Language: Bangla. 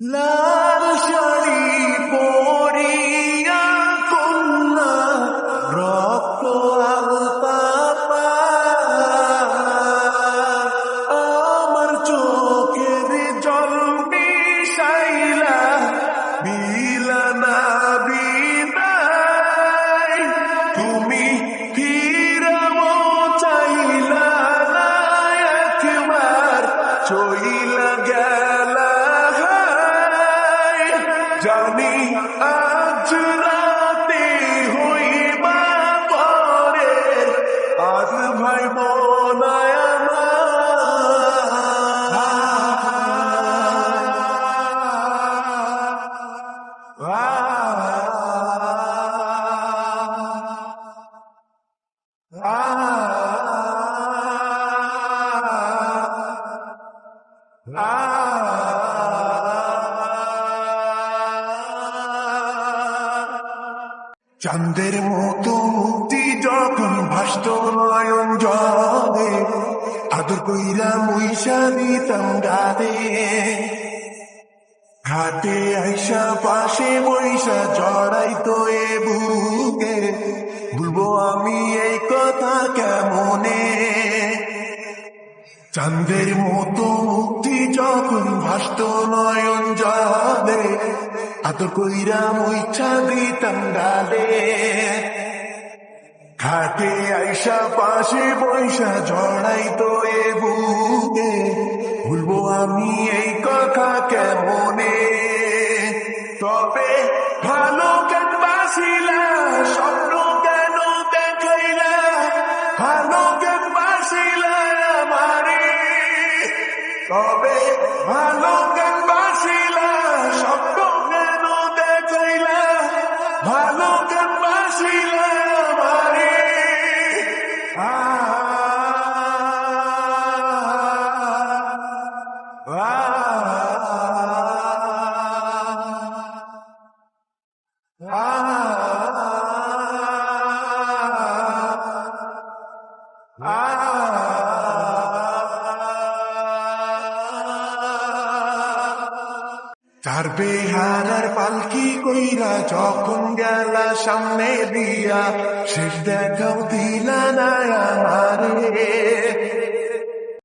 লাল শাড়ি পরিয়া কন্যা, রক্ত আলতা আমার চোখের জল বিষাইলা বিলানা বিদায় তুমি ফিরাবো চাইলা একবার চইলা গেলা। জানি আজ রাতে হইবা পরে। আজ ভাই মনায় চাঁদের মতো মুক্তি যখন ভাষ্ট নয়ন জলে, আদর কইরা মহিষা দিতাম দে ঘাটে আইসা পাশে বৈশা জড়াই চাঁদের মতো মুক্তি যখন ভাসত নয়ন জলে আত কইরা মুইছা দিতাম ডালে। ঘাটে আইসা পাশে বৈশা জড়াই তো এ বুকে, ভুলবো আমি এই কথা কেমনে? তবে ভালো কেন বাসিলা তবে ভালো তার বেহারার পালকি কইরা যখন গেলা সামনে দিয়া শেষ দেখাও দিলা না আমারে